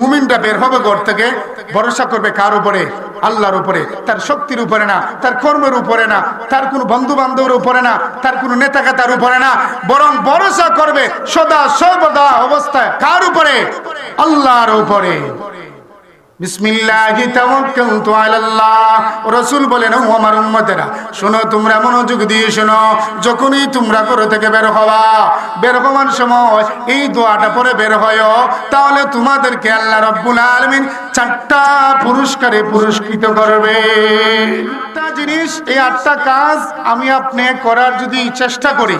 মুমিনটা বের হবে ঘর থেকে, ভরসা করবে কার উপরে? আল্লাহর উপরে। তার শক্তির উপরে না, তার কর্মের উপরে না, তার কোনো বন্ধু বান্ধবের উপরে না, তার কোনো নেতাকাতার উপরে না, বরং ভরসা করবে সদা সর্বদা অবস্থায় কার উপরে? আল্লাহর উপরে। বিসমিল্লাহি শোনো, তোমরা মনোযোগ দিয়ে শোনো। যখনই তোমরা ঘর থেকে বের হওয়া, বের সময় এই দোয়াটা পরে বের তাহলে তোমাদেরকে আল্লাহ রাব্বুল আলামিন চারটা পুরস্কারে পুরস্কৃত করবে। জিনিস, এই আটটা কাজ আমি আপনি করার যদি চেষ্টা করি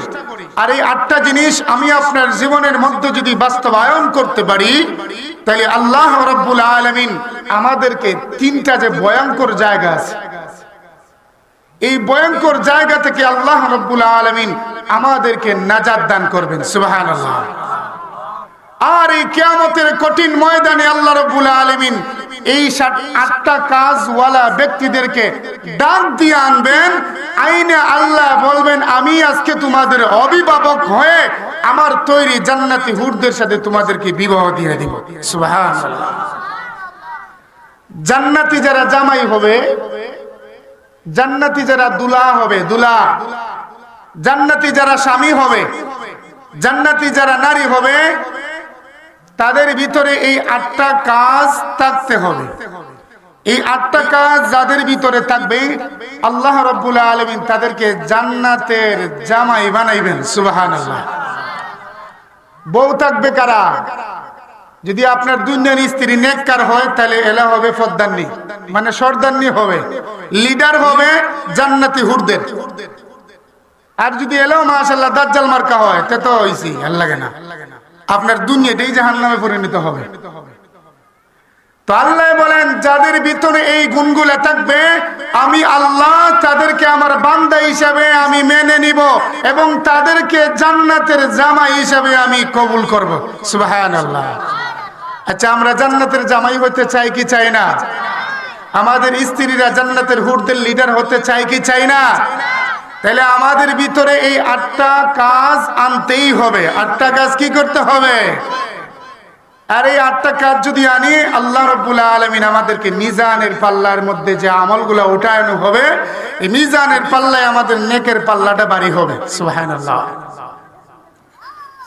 আর এই আটটা জিনিস আমি আপনার জীবনের মধ্যে যদি বাস্তবায়ন করতে পারি, তাহলে আল্লাহ রব্বুল আলমিন আমাদেরকে তিনটা যে ভয়ঙ্কর জায়গা আছে। এই ভয়ঙ্কর জায়গা থেকে আল্লাহ রব্বুল আলমিন আমাদেরকে নাজাদ দান করবেন সুবাহান আর এই কেয়ামতের কঠিন ময়দানে আল্লাহ রব্বুল আলমিন এই আটটা কাজওয়ালা ব্যক্তিদেরকে ডাক দিয়ে আনবেন। আইনে আল্লাহ বলবেন, আমি আজকে তোমাদের অভিভাবক হয়ে আমার তৈরি জান্নাতি হুরদের সাথে তোমাদেরকে বিবাহ দিয়ে দিব। জান্নাতি যারা জামাই হবে, জান্নাতি যারা দুলা হবে, দুলা। জান্নাতি যারা স্বামী হবে, জান্নাতি যারা নারী হবে তাদের ভিতরে এই আটটা কাজ থাকতে হবে। এই আটটা কাজ যাদের ভিতরে থাকবে, আল্লাহ রব্বুল আলমিন তাদেরকে জান্নাতের জামাই বানাইবেন সুবাহান আল্লাহ বউ থাকবে কারা? যদি আপনার দুনিয়ার স্ত্রী নেককার হয়, তাহলে এলা হবে ফদ্দান্নি। মানে সর্দান্নি হবে। লিডার হবে জান্নাতি হুরদের। আর যদি এলেও মাশাল্লাহ দাজ্জাল মার্কা হয়, তে তো হইছি ভালো লাগে না। আপনার দুনিয়াটাই জাহান নামে পরিণত হবে। তো আল্লাহ বলেন, যাদের ভিতরে এই গুণগুলা থাকবে, আমি আল্লাহ তাদেরকে আমার বান্দা হিসাবে আমি মেনে নিব এবং তাদেরকে জান্নাতের জামাই হিসাবে আমি কবুল করব। সুবাহান আল্লাহ আচ্ছা আমরা জান্নাতের জামাই হতে চাই কি চাই না? আমাদের স্ত্রীরা জান্নাতের হুরদের লিডার হতে চাই কি চাই না? তাহলে আমাদের ভিতরে এই আটটা কাজ আনতেই হবে। আটটা কাজ কি করতে হবে? আর এই আটটা কাজ যদি আনি, আল্লাহ রব্বুল আলমিন আমাদেরকে মিজানের পাল্লার মধ্যে যে আমলগুলো উঠায়নো হবে, এই মিজানের পাল্লায় আমাদের নেকের পাল্লাটা বাড়ি হবে। সুহান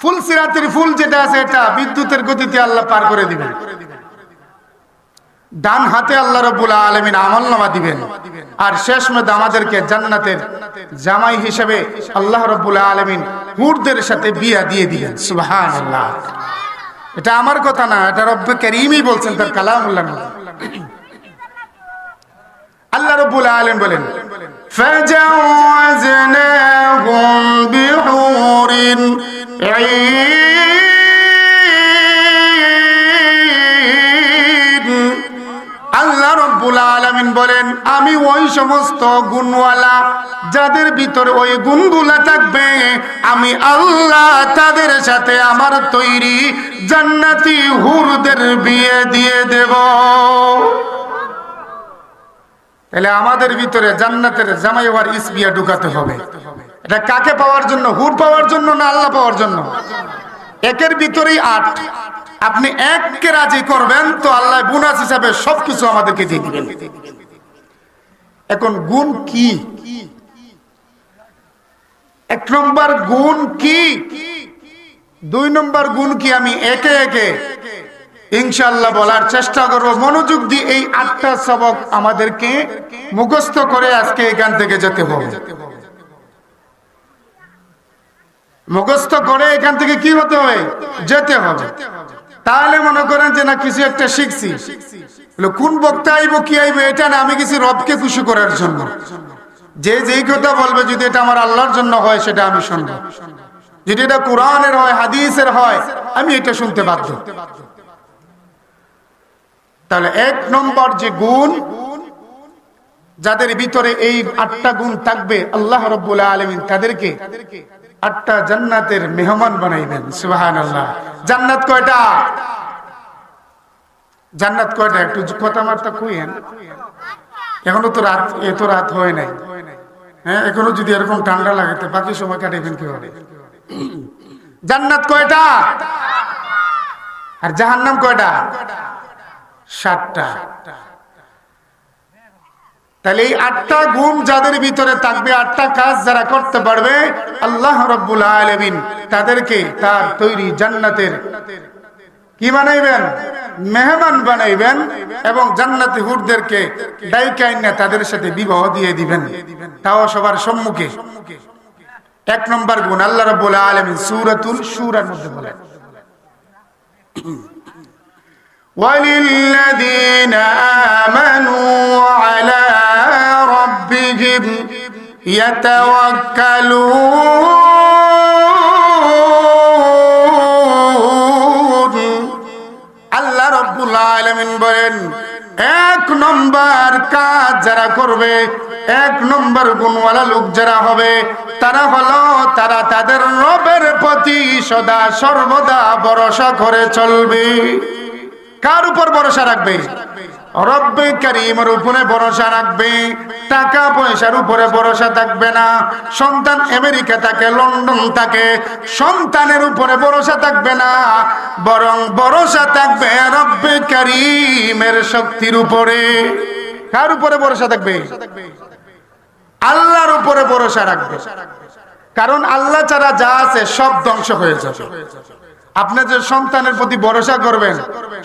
ফুল সিরাতের ফুল যেটা আছে এটা বিদ্যুতের গতিতে আল্লাহ পার করে দিবেন। ডান হাতে আল্লাহ রব্বুল আলমিন আমল নামা দিবেন আর শেষ মেদ আমাদেরকে জান্নাতের জামাই হিসেবে আল্লাহ রব্বুল আলমিন হুরদের সাথে বিয়া দিয়ে দিবেন সুবহান আল্লাহ এটা আমার কথা না এটা রব্বে করিমই বলছেন তার কালামুল্লাহ আল্লাহ রব্বুল আলম বলেন فجاوزناهم بحور عين আলামিন বলেন, আমি ওই সমস্ত গুণওয়ালা যাদের ভিতরে ওই গুণগুলা থাকবে, আমি আল্লাহ তাদের সাথে আমার তৈরি জান্নাতি হুরদের বিয়ে দিয়ে দেব। তাহলে আমাদের ভিতরে জান্নাতের জামাই হওয়ার ইসবিয়া ঢুকাতে হবে। এটা কাকে পাওয়ার জন্য? হুর পাওয়ার জন্য না আল্লাহ পাওয়ার জন্য? একের ভিতরেই আট। আপনি এককে রাজি করবেন, তো আল্লাহ বোনাস হিসাবে সবকিছু আমাদেরকে দিয়ে দিবেন। এখন গুণ কি? এক নম্বর গুণ কি? দুই নম্বর গুণ কি আমি একে একে ইনশাল্লাহ বলার চেষ্টা করব। মনোযোগ দিয়ে এই আটটা সবক আমাদেরকে মুখস্থ করে আজকে এখান থেকে যেতে হবে। মুখস্থ করে এখান থেকে কি হতে হবে যেতে হবে। তাহলে মনে করেন যে না, কিছু একটা শিখছি। কোন বক্তা আইব, কি আইব, এটা না, আমি কিছু রবকে খুশি করার জন্য। যে যেই কথা বলবে, যদি এটা আমার আল্লাহর জন্য হয়, সেটা আমি শুনব। যদি এটা কোরআনের হয়, হাদিসের হয়, আমি এটা শুনতে বাধ্য। তাহলে এক নম্বর যে গুণ, যাদের ভিতরে এই আটটা গুণ থাকবে, আল্লাহ রব্বুল আলমিন তাদেরকে আটটা জান্নাতের মেহমান বানাইবেন আল্লাহ জান্নাত কয়টা? জান্নাত কয়টা? একটু কথা মারটা কইেন এখনও তো রাত এত রাত হয় নাই। হ্যাঁ এখনও যদি এরকম ঠান্ডা লাগে, তো বাকি সময় কাটাইবেন কি হবে জান্নাত কয়টা? আর জাহান্নাম কয়টা? সাতটা। তাহলে এই আটটা গুণ যাদের ভিতরে থাকবে, আটটা কাজ যারা করতে পারবে, আল্লাহ রব্বুল আলমিন তাদেরকে তার তৈরি জান্নাতের কি বানাইবেন মেহমান বানাইবেন এবং জান্নাতি হুরদেরকে ডাইকাইনা তাদের সাথে বিবাহ দিয়ে দিবেন তাও সবার সম্মুখে এক নম্বর গুণ আল্লাহ রব্বুল আলমিন সুরাতুল সুরার মধ্যে বলেন وللذين آمنوا على ربهم يتوكلون আলামিন বলেন এক নম্বর কাজ যারা করবে, এক নম্বর গুণওয়ালা লোক যারা হবে, তারা হলো তারা তাদের রবের প্রতি সদা সর্বদা ভরসা করে চলবে। কার উপর ভরসা রাখবে? রব্বে কারিমের উপরে ভরসা রাখবে, টাকা পয়সার উপরে ভরসা থাকবে না। সন্তান আমেরিকা থাকে, লন্ডন থাকে, সন্তানের উপরে ভরসা থাকবে না। বরং ভরসা থাকবে রব্বে কারিমের শক্তির উপরে। কার উপরে ভরসা থাকবে? আল্লাহর উপরে ভরসা রাখবে। কারণ আল্লাহ ছাড়া যা আছে সব ধ্বংস হয়ে যাবে। আপনি যে সন্তানের প্রতি ভরসা করবেন,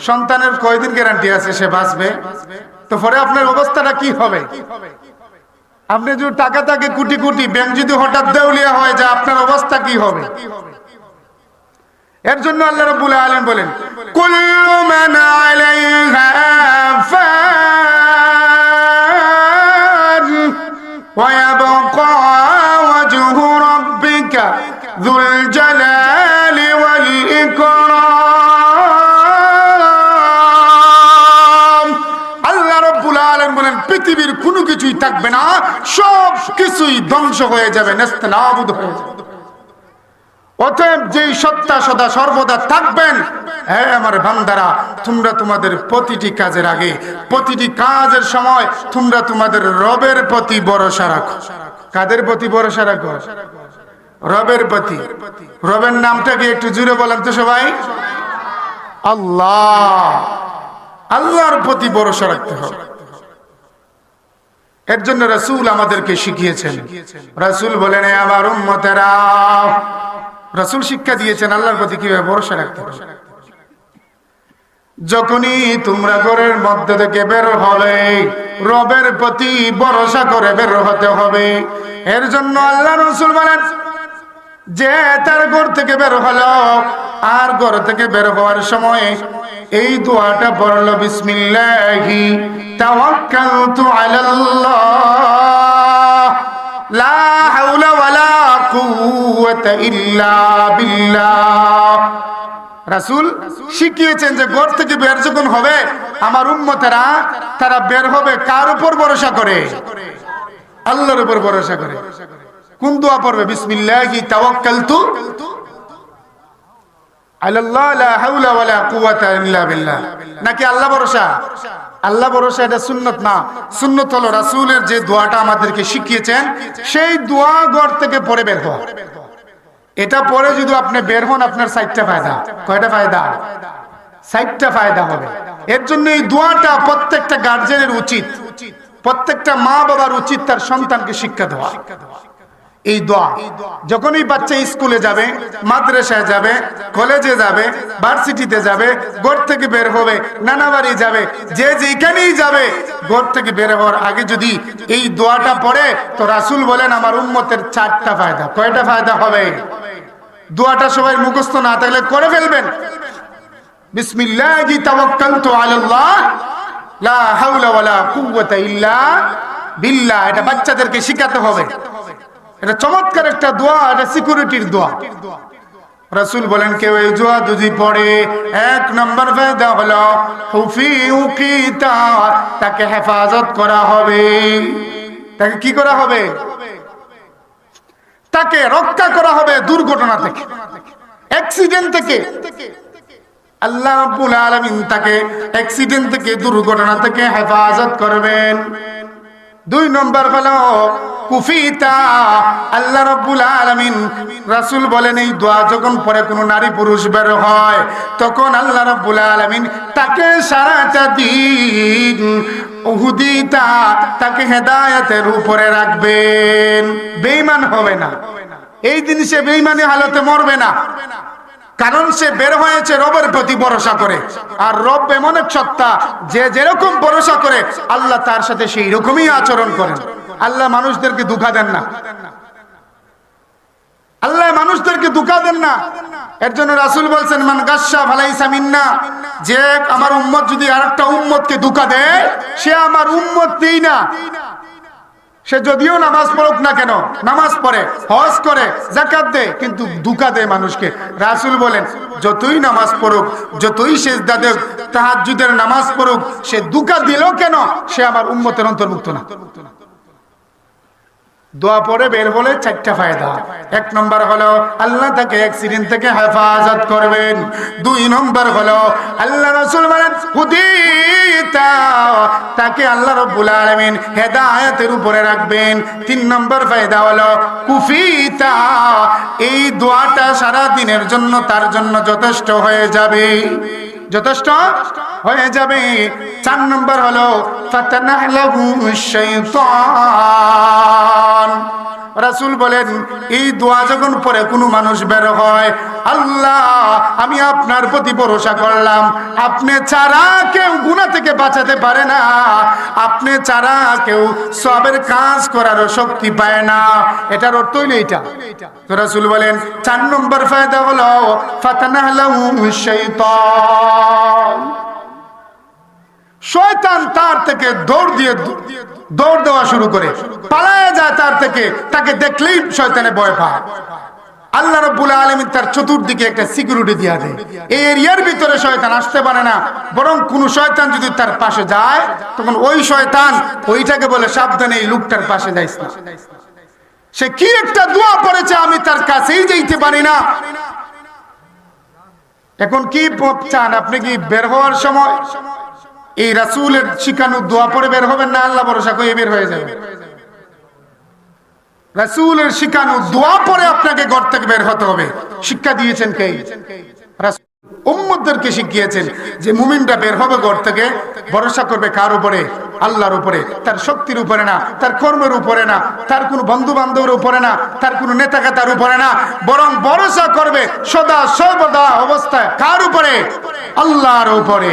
সন্তানের কয়দিন গ্যারান্টি আছে সে বাঁচবে? তো পরে আপনার অবস্থাটা কি হবে? আপনি যদি টাকা থাকে কোটি কোটি ব্যাংক যদি হঠাৎ দেউলিয়া হয়, যা আপনার অবস্থা কি হবে? এর জন্য আল্লাহ রাব্বুল আলামিন বলেন, কুল্লু মান আলাইহা ফান ওয়া না, সব কিছুই ধ্বংস হয়ে যাবে, নেস্তানাবুদ হয়ে যাবে। অতএব যেই সত্তা সদা সর্বদা থাকবেন হ্যাঁ আমার বান্দারা, তোমরা তোমাদের প্রতিটি কাজের আগে, প্রতিটি কাজের সময় তোমরা তোমাদের রবের প্রতি ভরসা রাখো। কাদের প্রতি ভরসা রাখো? রবের প্রতি। রবের নামটা কি একটু জুড়ে বলেন তো সবাই? আল্লাহ। আল্লাহর প্রতি ভরসা রাখতে হবে। এর জন্য রাসূল আমাদেরকে শিখিয়েছেন। রাসূল বলেন আমার উম্মতেরা। রাসূল শিক্ষা দিয়েছেন, আল্লাহর প্রতি কীভাবে ভরসা রাখতে যখনই তোমরা ঘরের মধ্যে থেকে বের হবে রবের প্রতি ভরসা করে বের হতে হবে। এর জন্য আল্লাহ রসুল বলেন যে তার ঘর থেকে বের হলো আর ঘর থেকে বের হওয়ার সময় এই দোয়াটা পড়ল, বিসমিল্লাহি তাওয়াক্কালতু আলাল্লাহ, লা হাওলা ওয়ালা কুওয়াতা ইল্লা বিল্লাহ। রাসূল শিখিয়েছেন যে ঘর থেকে বের যখন হবে, আমার উম্মতেরা তারা বের হবে কার উপর ভরসা করে? আল্লাহর উপর ভরসা করে। কোন দোয়া পড়বে? বিসমিল্লাহি তাওয়াক্কালতু। আলাল্লাহ, লা হাওলা ওয়ালা কুওয়াতা ইল্লা বিল্লাহ। নাকি আল্লাহ ভরসা? আল্লাহ ভরসা, এটা সুন্নত না। সুন্নত হলো রাসূলের যে দোয়াটা আমাদেরকে শিখিয়েছেন, সেই দোয়া ঘর থেকে পড়ে বের হওয়া। এটা পরে যদি আপনি বের হন, আপনার সাইটটা ফায়দা। কয়টা ফায়দা? সাইটটা ফায়দা হবে। এর জন্য এই দোয়াটা প্রত্যেকটা গার্জেনের উচিত। প্রত্যেকটা মা বাবার উচিত তার সন্তানকে শিক্ষা দেওয়া। এই দোয়া। যখনই বাচ্চা স্কুলে যাবে, মাদ্রাসায় যাবে, কলেজে যাবে, ভার্সিটিতে যাবে, ঘর থেকে বের হবে, নানা বাড়ি যাবে, যে যেখানেই যাবে, ঘর থেকে বের হওয়ার আগে যদি এই দোয়াটা পড়ে, তো রাসুল বলেন, আমার উন্মতের চারটা ফায়দা। কয়টা ফায়দা হবে? দোয়াটা সবাই মুখস্থ না থাকলে করে ফেলবেন। বিসমিল্লাহি এটা বাচ্চাদেরকে শিখাতে হবে। এটা চমৎকার একটা দোয়া, এটা সিকিউরিটির দোয়া। রাসূল বলেন, কেউ এই দোয়া যদি পড়ে, এক নম্বর ফায়দা হলো হুফি উকিতা তাকে হেফাজত করা হবে। তাকে কি করা হবে? তাকে রক্ষা করা হবে দুর্ঘটনা থেকে অ্যাক্সিডেন্ট থেকে। আল্লাহ রাব্বুল আলামিন তাকে অ্যাক্সিডেন্ট থেকে, দুর্ঘটনা থেকে হেফাজত করবেন। দুই নম্বর হলো, কুফিতা, আল্লাহ রব্বুল আলামিন রাসূল বলেন, এই দোয়া যখন পরে কোনো নারী পুরুষ বের হয়, তখন আল্লাহ রব্বুল আলামিন তাকে সারাটা দিন উহুদিতা, তাকে হেদায়েতের উপরে রাখবেন। বেঈমান হবে না। এই দিন সে বেঈমানি হালতে মরবে না। কারণ সে বের হয়েছে রবের প্রতি ভরসা করে। আর রব এমন এক সত্তা, যে যেরকম ভরসা করে, আল্লাহ তার সাথে সেই রকমই আচরণ করেন। আল্লাহ মানুষদেরকে দুঃখা দেন না। আল্লাহ মানুষদেরকে দুঃখা দেন না। এর জন্য রাসুল বলছেন, মান গাসা ভালাই সামিন্না যে আমার উম্মত যদি আরেকটা উম্মতকে দুঃখা দেয়, সে আমার উম্মতই না। সে যদিও নামাজ পড়ুক না কেন, নামাজ পড়ে, হজ করে জাকাত দেয়, কিন্তু দুকা দেয় মানুষকে। রাসুল বলেন, যতই নামাজ পড়ুক, যতই সে দাদেব তাহাজুদের নামাজ পড়ুক, সে দুকা দিল কেন? সে আমার উন্মতের অন্তর্ভুক্ত না। দোয়া পরে বের হলে চারটা ফায়দা। এক নম্বর হলো আল্লাহ তাকে অ্যাক্সিডেন্ট থেকে হেফাজত করবেন। দুই নম্বর হলো আল্লাহ রসুল তাকে আল্লাহ রব্বুল আলামিন হেদায়েতের উপরে রাখবেন। তিন নম্বর ফায়দা হলো কুফিতা, এই দোয়াটা সারা দিনের জন্য তার জন্য যথেষ্ট হয়ে যাবে। যথেষ্ট হয়ে যাবে। চার নম্বর হলো ফাতানাহ লাহু শাইতান রাসূল বলেন, এই দোয়া যখন পরে কোনো মানুষ বের হয়, আল্লাহ, আমি আপনার প্রতি ভরসা করলাম। আপনি ছাড়া কেউ গুনাহ থেকে বাঁচাতে পারে না। আপনি ছাড়া কেউ সবের কাজ করার শক্তি পায় না। এটার অর্থ হইল তো রাসূল বলেন, চার নম্বর ফায়দা হলো শাইতান। শয়তান তার থেকে দৌড় দিয়ে দৌড় দেওয়া শুরু করে। পালায় যায় তার থেকে, তাকে দেখলেই শয়তানে ভয় পায়। আল্লাহ রব্বুল আলমী তার চতুর্দিকে একটা সিকিউরিটি দিয়া দেয়। এই এরিয়ার ভিতরে শয়তান আসতে পারে না, বরং কোন শয়তান যদি তার পাশে যায়, তখন ওই শয়তান ওইটাকে বলে, সাবধানে এই লোকটার পাশে যাইস না। সে কি একটা দোয়া পড়েছে, আমি তার কাছেই যেতে পারি না। এখন কি চান আপনি কি বের হওয়ার সময়? এই রাসুলের শিখানো দোয়া পরে বের হবেন না, আল্লাহ ভরসা করে বের হয়ে যাবে রাসুলের শিখানো দোয়া পরে আপনাকে ঘর থেকে বের হতে হবে। শিক্ষা দিয়েছেন কে? উম্মদদেরকে শিখিয়েছেন যে মুমিনটা বের হবে ঘর থেকে, ভরসা করবে কার উপরে? আল্লাহর উপরে। তার শক্তির উপরে না, তার কর্মের উপরে না, তার কোনো বন্ধু বান্ধবের উপরে না, তার কোনো নেতাকাতার উপরে না। বরং ভরসা করবে সদা সর্বদা অবস্থায় কার উপরে? আল্লাহর উপরে।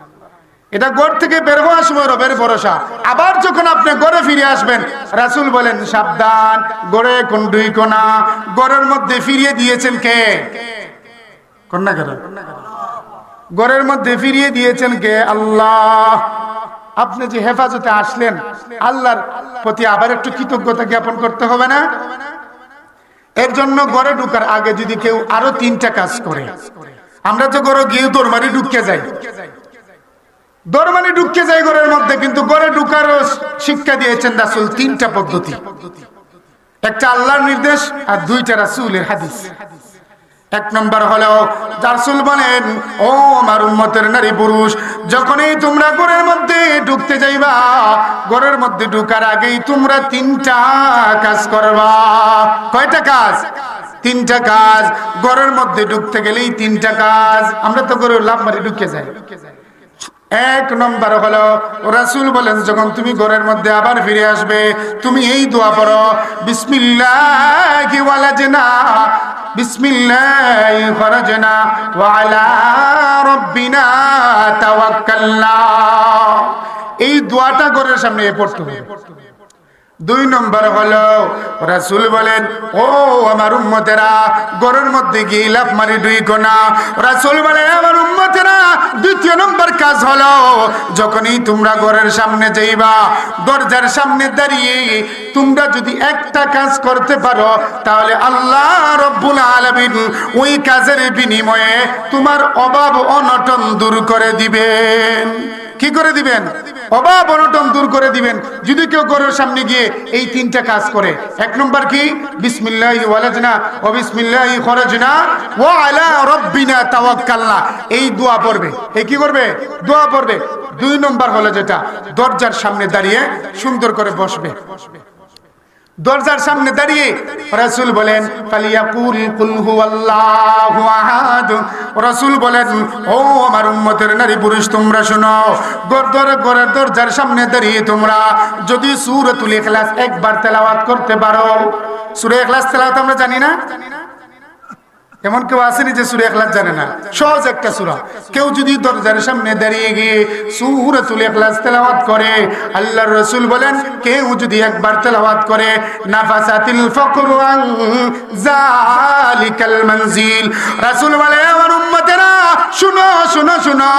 এটা ঘর থেকে বের হওয়ার সময় রবের ভরসা। আবার যখন আপনি গড়ে ফিরে আসবেন, রাসুল বলেন, সাবধান গড়ে কোন দুই কোনা। গড়ের মধ্যে ফিরিয়ে দিয়েছেন কে? কন্যা কেন গড়ের মধ্যে ফিরিয়ে দিয়েছেন কে? আল্লাহ। আপনি যে হেফাজতে আসলেন, আল্লাহর প্রতি আবার একটু কৃতজ্ঞতা জ্ঞাপন করতে হবে না? এর জন্য গড়ে ঢুকার আগে যদি কেউ আরও তিনটা কাজ করে, আমরা তো গড়ে গিয়ে তোর মারি ঢুকে যাই। দরমানি ঢুকে যায় ঘরের মধ্যে, কিন্তু ঘরে ঢুকারও শিক্ষা দিয়েছেন রাসুল তিনটা পদ্ধতি। একটা আল্লাহর নির্দেশ আর দুইটা রাসুলের হাদিস। এক নম্বর হলো রাসুল বলেন, ও আমার উম্মতের নারী পুরুষ, যখনই তোমরা ঘরের মধ্যে ঢুকতে যাইবা, ঘরের মধ্যে ঢুকার আগেই তোমরা তিনটা কাজ করবা। কয়টা কাজ? তিনটা কাজ। ঘরের মধ্যে ঢুকতে গেলেই তিনটা কাজ। আমরা তো ঘরে লাভ মারি ঢুকে যাই। এক নম্বর হলো, রাসুল বলেন, যখন তুমি ঘরের মধ্যে আবার ফিরে আসবে, তুমি এই দোয়া পড়ো, বিসমিল্লাহি ওয়ালাজনা এই দোয়াটা ঘরের সামনে পড়তে দুই নম্বর হলো, রাসূল বলেন, ও আমার উম্মতেরা, গরের মধ্যে গিয়ে লাফ মারি দুই কোনা রাসূল বলেন আমার উম্মতেরা, দ্বিতীয় নম্বর কাজ হলো, যখনই তোমরা ঘরের সামনে যাইবা, দরজার সামনে দাঁড়িয়ে তোমরা যদি একটা কাজ করতে পারো, তাহলে আল্লাহ রব্বুল আলামিন ওই কাজের বিনিময়ে তোমার অভাব অনটন দূর করে দিবেন। কি করে দিবেন? অভাব অনটন দূর করে দিবেন। যদি কেউ ঘরের সামনে গিয়ে এই তিনটা কাজ করে, এক নম্বর কি? ও এই দোয়া পড়বে। এই কি করবে? দোয়া পড়বে। দুই নম্বর হলো যেটা, দরজার সামনে দাঁড়িয়ে সুন্দর করে বসবে বসবে। দরজার সামনে দাঁড়িয়ে রসুল বলেন, ফালিয়াকুল কুল হুয়াল্লাহু আহাদ। রসুল বলেন, ও আমার উম্মতের নারী পুরুষ, তোমরা শোনো, গরদর গরের দরজার সামনে দাঁড়িয়ে তোমরা যদি সূরাতুল ইখলাস একবার তেলাওয়াত করতে পারো। সূরা ইখলাস তেলাওয়াত আমরা জানি না? এমন কেউ আসেনি যে সুরে এখলাস জানে না। সহজ একটা সুরা। কেউ যদি দরজার সামনে দাঁড়িয়ে গিয়ে সুরাতুল এখলাস তেলাওয়াত করে, আল্লাহর রাসূল বলেন, কেউ যদি একবার তেলাওয়াত করে, নাফাসাতিল ফকরু আন জালিকাল মনজিল। রাসূল বলে আমার উম্মতেরা, শুনো শুনো শুনো,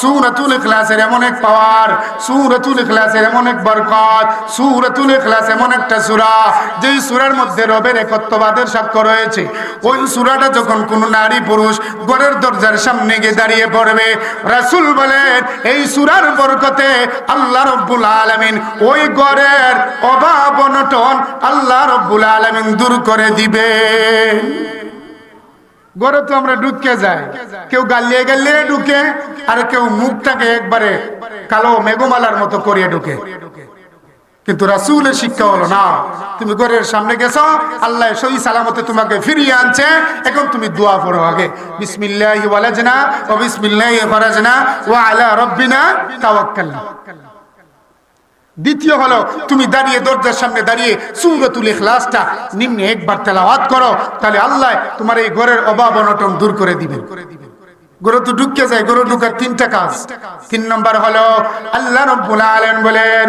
সূরাতুল ইখলাসের এমন এক পাওয়ার, সূরাতুল ইখলাসের এমন এক বরকত, সূরাতুল ইখলাস এমন একটা সূরা, যেই সূরার মধ্যে রবের একত্ববাদের সাক্ষ্য রয়েছে। ওই সূরাটা যখন কোন নারী পুরুষ ঘরের দরজার সামনে গিয়ে দাঁড়িয়ে পড়বে, রাসূল বলেন, এই সূরার বরকতে আল্লাহ রব্বুল আলামিন ওই ঘরের অভাব অনটন আল্লাহ রব্বুল আলামিন দূর করে দিবে। ঘরে তো আমরা ঢুকে যাই। কেউ গালিয়ে গালিয়ে ঢুকে, আর কেউ মুখটাকে একবারে কালো মেঘমালার মতো করিয়ে ঢুকে। কিন্তু রাসূলের শিক্ষা হলো না। তুমি ঘরের সামনে গেছো, আল্লাহ সহি সালামতে তোমাকে ফিরিয়ে আনছে, এখন তুমি দোয়া পড়ো আগে। বিসমিল্লাহি দ্বিতীয় হলো, তুমি দাঁড়িয়ে দরজার সামনে দাঁড়িয়ে সূরাতুল ইখলাসটা নিম্নে একবার তেলাওয়াত করো, তাহলে আল্লাহ তোমার এই ঘরের অভাব অনটন দূর করে দিবেন। গরু তো ঢুকে যায়, গরু ঢুকার তিনটা কাজ। তিন নম্বর হলো, আল্লাহ রব্বুল আলামিন বলেন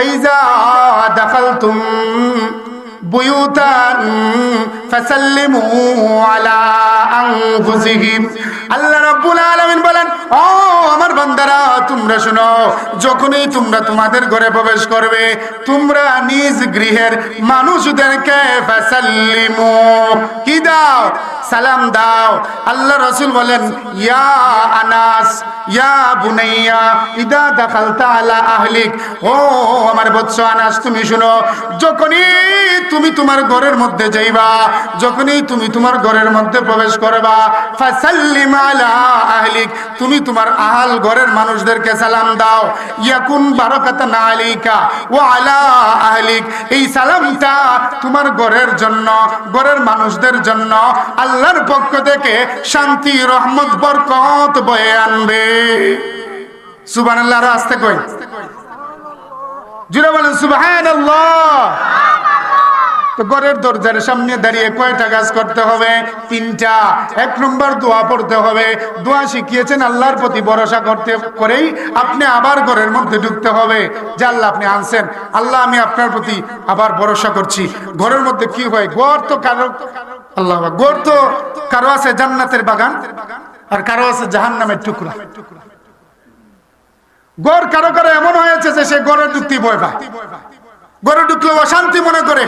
فإذا دخلتم بيوتا فسلموا على أنفسهم الله رب العالمين بلن أوه তোমরা শুনো, যখনই তোমরা তোমাদের ঘরে প্রবেশ করবে, তোমরা নিজ গৃহের মানুষদেরকে ফাসাল্লিমু। কি দাও? সালাম দাও। আল্লাহ রাসূল বলেন, ইয়া আনাস, ইয়া বুনাইয়া, ইদা দাখালতা আলা আহলিক। ও আমার বৎস আনাস, তুমি শুনো, যখনই তুমি তোমার ঘরের মধ্যে যাইবা, যখনই তুমি তোমার ঘরের মধ্যে প্রবেশ করবা, ফাসাল্লিম আলা আহলিক, তুমি তোমার আহাল ঘরের মানুষদেরকে সালাম দাও। ইয়াকুন বারাকাতান আলাইকা ওয়া আলা আহলিক। এই সালামটা তোমার ঘরের জন্য, ঘরের মানুষদের জন্য আল্লাহর পক্ষ থেকে শান্তি, রহমত, বরকত বয়ে আনবে। সুবহানাল্লাহ আস্তে কই? জুড়ে বলেন, সুবহানাল্লাহ। তো ঘরের দরজার সামনে দাঁড়িয়ে কয়টা কাজ করতে হবে? তিনটা। এক নম্বর দোয়া পড়তে হবে। দোয়া শিখিয়েছেন, আল্লাহর প্রতি ভরসা করতে, করেই আপনি আবার ঘরের মধ্যে ঢুকতে হবে। যে আল্লাহ আপনি আনছেন, আল্লাহ আমি আপনার প্রতি আবার ভরসা করছি। ঘরের মধ্যে কি হয়? ঘর তো কারও, আল্লাহ ঘর তো কারও আছে জান্নাতের বাগান আর কারও আছে জাহান্নামের টুকরা। গড় কারও কারও এমন হয়েছে যে সে গড়ে ঢুকতে ভয় পায়। গড়ে ঢুকলে অশান্তি মনে করে।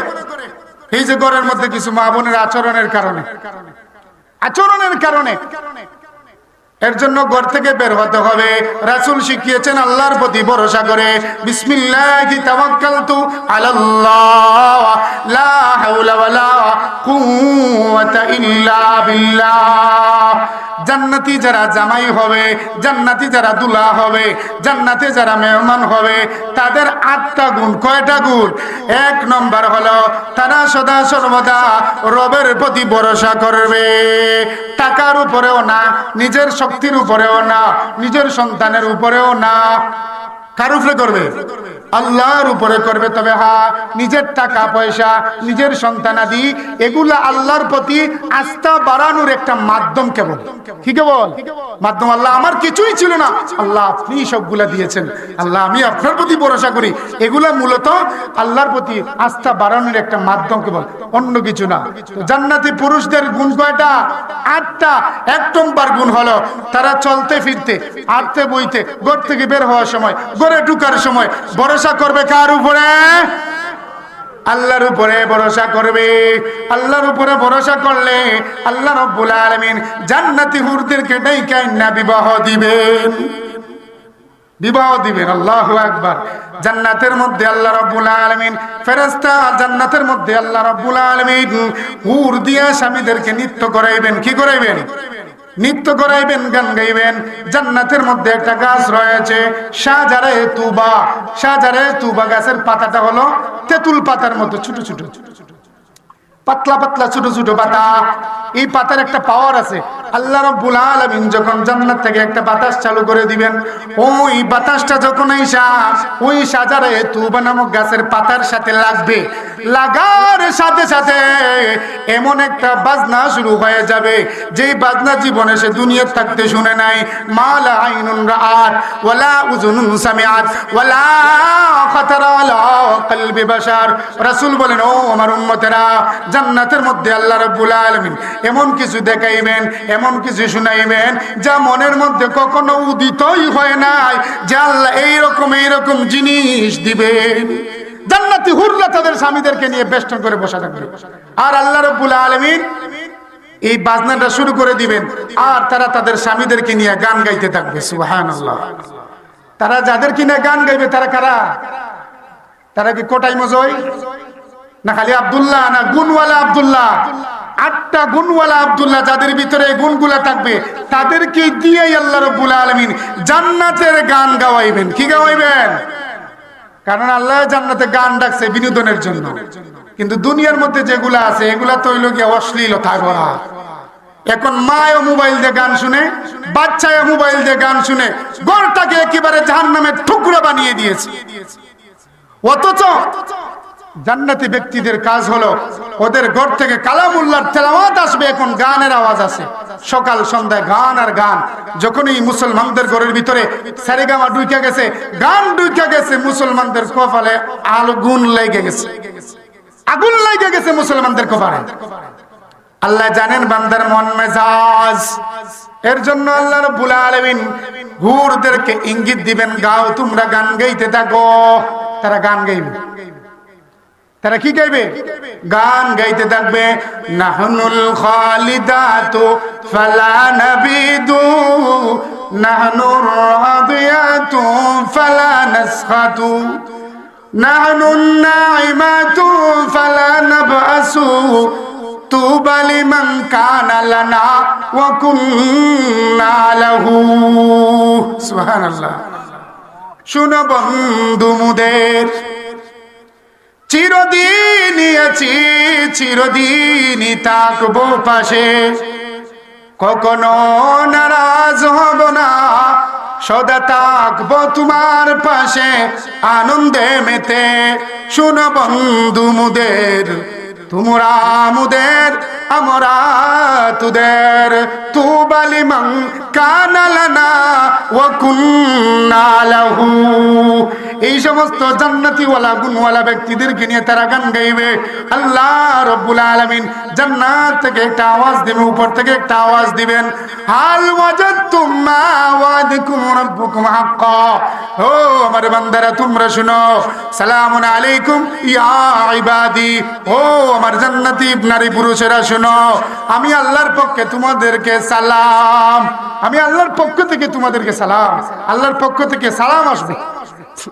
এই যে গড়ের মধ্যে কিছু মা বোনের আচরণের কারণে। আচরণের কারণে। এর জন্য ঘর থেকে বের হতে হবে। রাসুল শিখিয়েছেন আল্লাহর প্রতি ভরসা করে, বিসমিল্লাহি জান্নাতি যারা জামাই হবে, জান্নাতি যারা দুলা হবে, জান্নাতে যারা মেহমান হবে, তাদের আটটা গুণ, কয়টা গুণ? এক নম্বর হলো, তারা সদা সর্বদা রবের প্রতি ভরসা করবে। টাকার উপরেও না, নিজের শক্তির উপরেও না, নিজের সন্তানের উপরেও না। কার উপরে করবে? আল্লাহর উপরে করবে। তবে হা, নিজের টাকা, পয়সা, নিজের সন্তানাদি আল্লাহর প্রতি আস্থা বাড়ানোর একটা মাধ্যম কেবল। কি কেবল? মাধ্যম আল্লাহ। আমার কিছুই ছিল না। আল্লাহ আপনি সবগুলা দিয়েছেন। আল্লাহ, আমি আপনার প্রতি ভরসা করি। এগুলা মূলত আল্লাহর প্রতি আস্থা বাড়ানোর একটা মাধ্যম কেবল। অন্য কিছু না। জান্নাতি পুরুষদের গুণ কয়টা? আটটা। এক নম্বর গুণ হলো তারা চলতে ফিরতে আটতে বইতে, ঘর থেকে বের হওয়ার সময় ঘরে ঢুকার সময়। ভরসা করবে কার উপরে? আল্লাহর উপরে ভরসা করবে। আল্লাহর উপরে ভরসা করলে আল্লাহ রব্বুল আলামিন জান্নাতি হুরদেরকে বিবাহ দিবেন। বিবাহ দিবেন, আল্লাহ আকবার। জান্নাতের মধ্যে আল্লাহ রাব্বুল আলামিন, ফেরেশতা জান্নাতের মধ্যে আল্লাহ রাব্বুল আলমিন হুর দিয়া স্বামীদেরকে নৃত্য করাইবেন, কি করাইবেন? নৃত্য করাইবেন, গান গাইবেন। জান্নাতের মধ্যে একটা গাছ রয়েছে শাহজারে তুবা। শাহজারে তুবা গাছের পাতাটা হলো তেঁতুল পাতার মতো, ছোট ছোট। পাতলা পাতলা, ছোট ছোট পাতা। এই পাতার একটা পাওয়ার আছে। আল্লাহ রাব্বুল আলামিন যখন জান্নাত থেকে একটা বাতাস চালু করে দিবেন, ওই বাতাসটা যখন আইসা, ওই সাজারে তুবা নামক গাছের পাতার সাথে লাগবে। লাগার সাথে সাথে এমন একটা বাজনা শুরু হয়ে যাবে যেই বাজনা জীবনে সে দুনিয়ার থাকতে শুনে নাই। মালা আইনুন রাআত, ওয়ালা উজুনুন সামিআত, ওয়ালা খাতারা আলা কলবি বাশার। রাসূল বলেন, ও আমার উম্মতেরা জান্নাতের মধ্যে আল্লাহ রাব্বুল আলমিন এমন কিছু দেখাইবেন, এমন কিছু শুনাইবেন যা মনের মধ্যে কখনো উদিতই হয় নাই, যে আল্লাহ এইরকম এইরকম জিনিস দিবেন জান্নাতি হুররা তাদের স্বামীদেরকে নিয়ে বেষ্টন করে বসা থাকবে। আর আল্লাহ রাব্বুল আলমিন এই বাজনাটা শুরু করে দিবেন, আর তারা তাদের স্বামীদেরকে নিয়ে গান গাইতে থাকবে, সুবহানাল্লাহ। তারা যাদের কিনে গান গাইবে, তারা কারা? তারা কি কোটাই মজয় না খালি আব্দুল্লাহ, না গুনওয়ালা আব্দুল্লাহ। আটটা গুণওয়ালা আব্দুল্লাহ যাদের ভিতরে গুণগুলা থাকবে, তাদেরকে দিয়ে আল্লাহ রব্বুল আলমিন জান্নাতের গান গাওয়াইবেন। কি গাওয়াইবেন? কারণ আল্লাহ জান্নাতে গান ডাকছে বিনোদনের জন্য। কিন্তু দুনিয়ার মধ্যে যেগুলা আছে, এগুলা তো হইল গিয়ে অশ্লীলতা ভরা এখন মায়ও মোবাইল দিয়ে গান শুনে বাচ্চায় মোবাইল দিয়ে গান শুনে গড়টাকে একেবারে জাহান নামের টুকরো বানিয়ে দিয়েছে। অথচ জান্নাতি ব্যক্তিদের কাজ হলো ওদের ঘর থেকে কালামুল্লার তেলাওয়াত আসবে, এখন গানের আওয়াজ আছে। সকাল, সন্ধ্যায় গান আর গান। যখনই মুসলমানদের ঘরের ভিতরে সারেগামা ডুইকা গেছে, গান ডুইকা গেছে, মুসলমানদের কপালে আগুন লেগে গেছে। আগুন লেগে গেছে মুসলমানদের কপালে। আল্লাহ জানেন বান্দার মন মেজাজ। এর জন্য আল্লাহ রাব্বুল আলামিন হুরদেরকে ইঙ্গিত দিবেন, গাও তোমরা গান গাইতে থাকো। তারা গান গাইবে। তারা কি গাইবে? গান গাইতে থাকবে। নাহনুল খালিদাতু ফালা নাবিদু। নাহনুর রাদিয়াতু ফালা নাসখাতু। নাহনু নাইমাতু ফালা নাবআসু। তুবা লিমান কানা লানা ওয়া কুন্না লাহু। সুবহানাল্লাহ। শুনো বন্ধু মুদের। চিরদিনই আছি, চিরদিনই থাকব পাশে। কখনো নারাজ হব না, সদা থাকব তোমার পাশে। আনন্দে মেতে, শুনো বন্ধু মুদের তোমরা মুদের, আমরা তুদের। তু বালিমং কানালানা ও কুন্নালাহু এই সমস্ত জান্নাতিওয়ালা, গুণওয়ালা ব্যক্তিদেরকে নিয়ে তারা গান গাইবে। আল্লাহ রব্বুল আলামিন জান্নাত থেকে একটা আওয়াজ দিবে উপর থেকে একটা আওয়াজ দিবেন। হাল ওয়াজাদতুম মা ওয়াদাকুম রাব্বুকুম হাক্কা। ও আমার বান্দারা, তোমরা শুনো। সালামুন আলাইকুম ইয়া ইবাদি। ও আমার জান্নাতি নারী পুরুষেরা শুনো, আমি আল্লাহর পক্ষে তোমাদেরকে সালাম। আমি আল্লাহর পক্ষ থেকে তোমাদেরকে সালাম। আল্লাহর পক্ষ থেকে সালাম আসবে।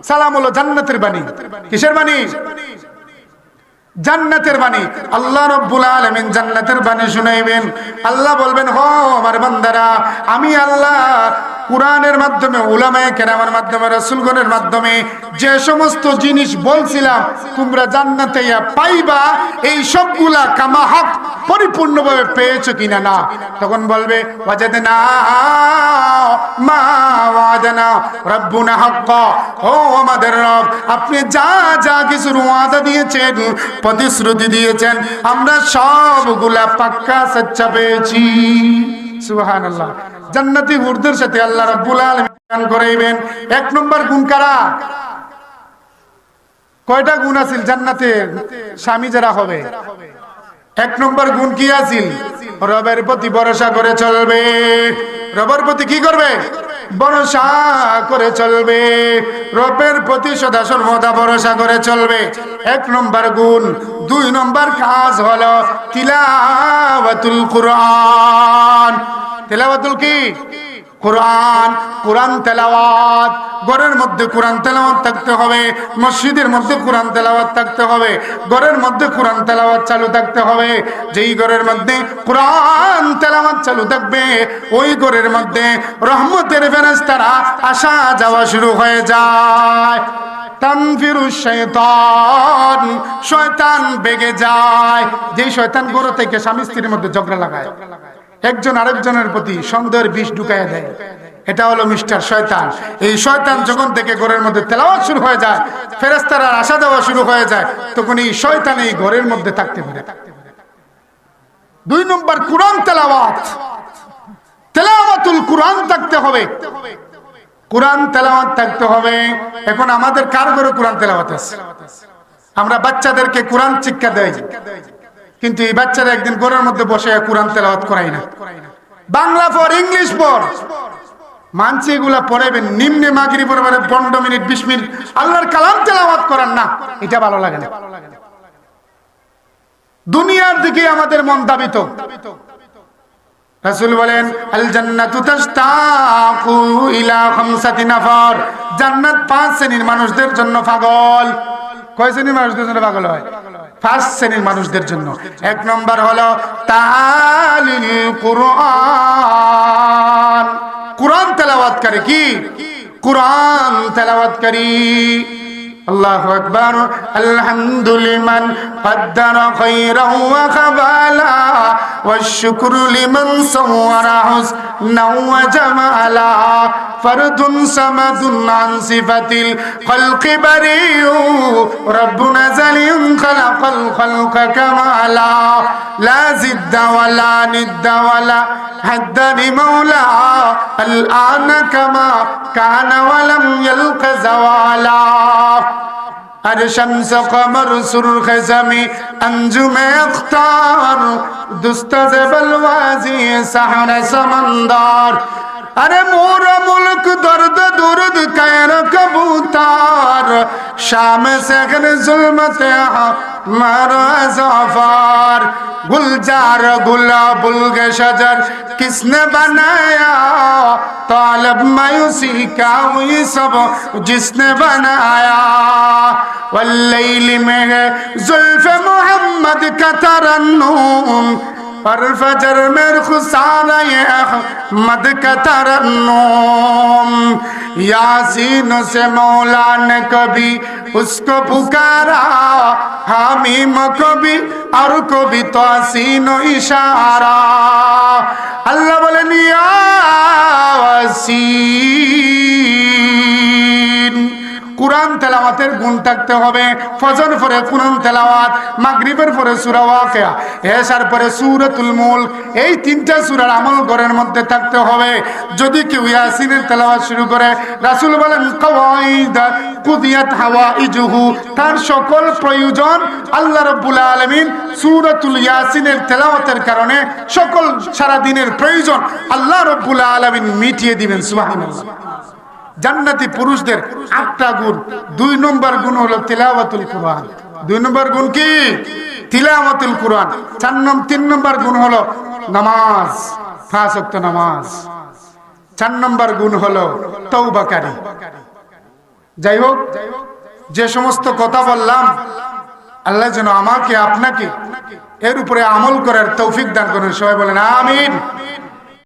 সালাম হলো জান্নাতের বাণী। কিসের বাণী? জান্নাতের বাণী। আল্লাহ রব্বুল আলামিন জান্নাতের বাণী শুনাইবেন। আল্লাহ বলবেন, হো আমার বান্দারা, আমি আল্লাহ কোরআনের মাধ্যমে, উলামায়ে কেরামের মাধ্যমে, রসুলগণের মাধ্যমে যে সমস্ত জিনিস বলছিলাম, তোমরা জান্নাতে পাইবা, এই সবগুলা কামা হক পরিপূর্ণভাবে পেয়েছ কিনা না? তখন বলবে, ওয়াজাদনা মা ওয়াদানা রব্বুনা হাক্কা। ও আমাদের রব, আপনি যা যা কিছুর ওয়াদা দিয়েছেন, প্রতিশ্রুতি দিয়েছেন, আমরা সবগুলা পাক্কা সচ্চা পেয়েছি। সুবহানাল্লাহ। জান্নাতি হুরদের সাথে আল্লাহ রাব্বুল আলামিন গান করাইবেন। এক নম্বর গুণ কারা? কয়টা গুণ আছিল জান্নাতের? স্বামী যারা হবে। এক নম্বর গুণ কি আছিল? রবের প্রতি ভরসা করে চলবে। রবের প্রতি কি করবে? ভরসা করে চলবে। রবের প্রতি সদা সর্বদা ভরসা করে চলবে। এক নম্বর গুণ। দুই নম্বর কাজ হলো তিলাওয়াতুল কুরআন। তেলাওয়াতুল কি? কোরআন কোরআন তেলাওয়াত। ঘরের মধ্যে কোরআন তেলাওয়াত থাকতে হবে, মসজিদের মধ্যে কোরআন তেলাওয়াত থাকতে হবে, ঘরের মধ্যে কোরআন তেলাওয়াত চালু থাকতে হবে। যেই ঘরের মধ্যে কোরআন তেলাওয়াত চালু থাকবে, ওই ঘরের মধ্যে রহমতের ফেরেশতারা আসা যাওয়া শুরু হয়ে যায়। তানফিরু শয়তান শয়তান বেগে যায়। যেই শয়তান গরু থেকে স্বামী স্ত্রীর মধ্যে ঝগড়া লাগায়। একজন আরেকজনের প্রতি সন্দেহের বিষ ঢুকাইয়া দেয়। এটা হলো মিস্টার শয়তান। এই শয়তান যখন থেকে ঘরের মধ্যে তেলাওয়াত শুরু হয়ে যায় ফেরেস্তারা আসা দেওয়া শুরু হয়ে যায় তখন এই শয়তান এই ঘরের মধ্যে থাকতে পারে। দুই নম্বর কোরআন তেলাওয়াত। তেলাওয়াতুল কোরআন থাকতে হবে। কোরআন তেলাওয়াত থাকতে হবে। এখন আমাদের কার ঘরে কোরআন তেলাওয়াত আছে? আমরা বাচ্চাদেরকে কোরআন শিক্ষা দেয় কিন্তু এই বাচ্চারা একদিন ঘরের মধ্যে বসে কোরআন তেলাওয়াত করাই না। বাংলা পর ইংলিশ পর মানছি এগুলা পড়াইবেন, নিম্নে মাগরি পড়বে পনেরো মিনিট, বিশ মিনিট। আল্লাহর কালাম তেলাওয়াত করান না, এটা ভালো লাগে না। দুনিয়ার দিকে আমাদের মন দাবিত। রাসূল বলেন আল জান্নাতু তাশতাকু ইলা খামসাতি নাফার। জান্নাত পাঁচ শ্রেণির মানুষদের জন্য পাগল। কয় শ্রেণির মানুষদের জন্য পাগল হয়? পাঁচ শ্রেণির মানুষদের জন্য। এক নম্বর হলো তালিল কোরআন। কুরআন তেলাওয়াতকারী কি? কোরআন তেলাওয়াতকারী। الله أكبر الحمد لمن قدر خيرا وخبالا والشكر لمن صور حسنا وجمالا فرد صمد عن صفة الخلق بريء رب نزل خلق الخلق كمالا. لا زد ولا ند ولا حد لمولى الآن كما كان ولم يلق زوالا. আর শামস কমর সুর খজামি অঞ্জুমে আখতার দুস্তাজ বলওয়াজি সাহনে সমন্দর। আরে মোর মুলক দর্দ দুরদ কায়র কবুতার। শাম সেখান জুলমত মার জফার। গুলজার গুলাবুল গে সজর কিসনে বানায়া? طالب مایوسی کا وہی سب جس نے بنایا واللیل میں ہے زلف محمد کا ترنم اور فجر میں خسانہ احمد کا ترنم یاسین سے مولا نے کبھی اس کو پکارا حامیم کو بھی اور کو بھی تو حسین و اشارہ اللہ بولن یا وسیم কোরআন তেলাওয়াতের গুণ থাকতে হবে। ফজর পরে কোরআন তেলাওয়াত, মাগরিবের পরে সূরা ওয়াকিয়া এসার পরে সূরাতুল মুলক এই তিনটা সুরার আমল ঘরের মধ্যে থাকতে হবে। যদি কেউ ইয়াসিনের তেলাওয়াত শুরু করে, রাসূল বলেন কুদিয়াত হাওয়াইজুহু তার সকল প্রয়োজন আল্লাহ রাব্বুল আলামিন সূরাতুল ইয়াসিনের তেলাওয়াতের কারণে সকল সারা দিনের প্রয়োজন আল্লাহ রাব্বুল আলামিন মিটিয়ে দিবেন, সুবহানাল্লাহ। জান্নাতি পুরুষদের আটটা গুণ। দুই নম্বর গুণ হলো তিলাওয়াতুল কোরআন। দুই নম্বর গুণ কি? তিলাওয়াতুল কোরআন। চার নম্বর তিন নম্বর গুণ হলো নামাজ। পাঁচ ওয়াক্ত নামাজ। চার নম্বর গুণ হলো তৌবাকারী যাই হোক, যে সমস্ত কথা বললাম, আল্লাহ যেন আমাকে, আপনাকে এর উপরে আমল করার তৌফিক দান করেন। সবাই বলেন, আমিন।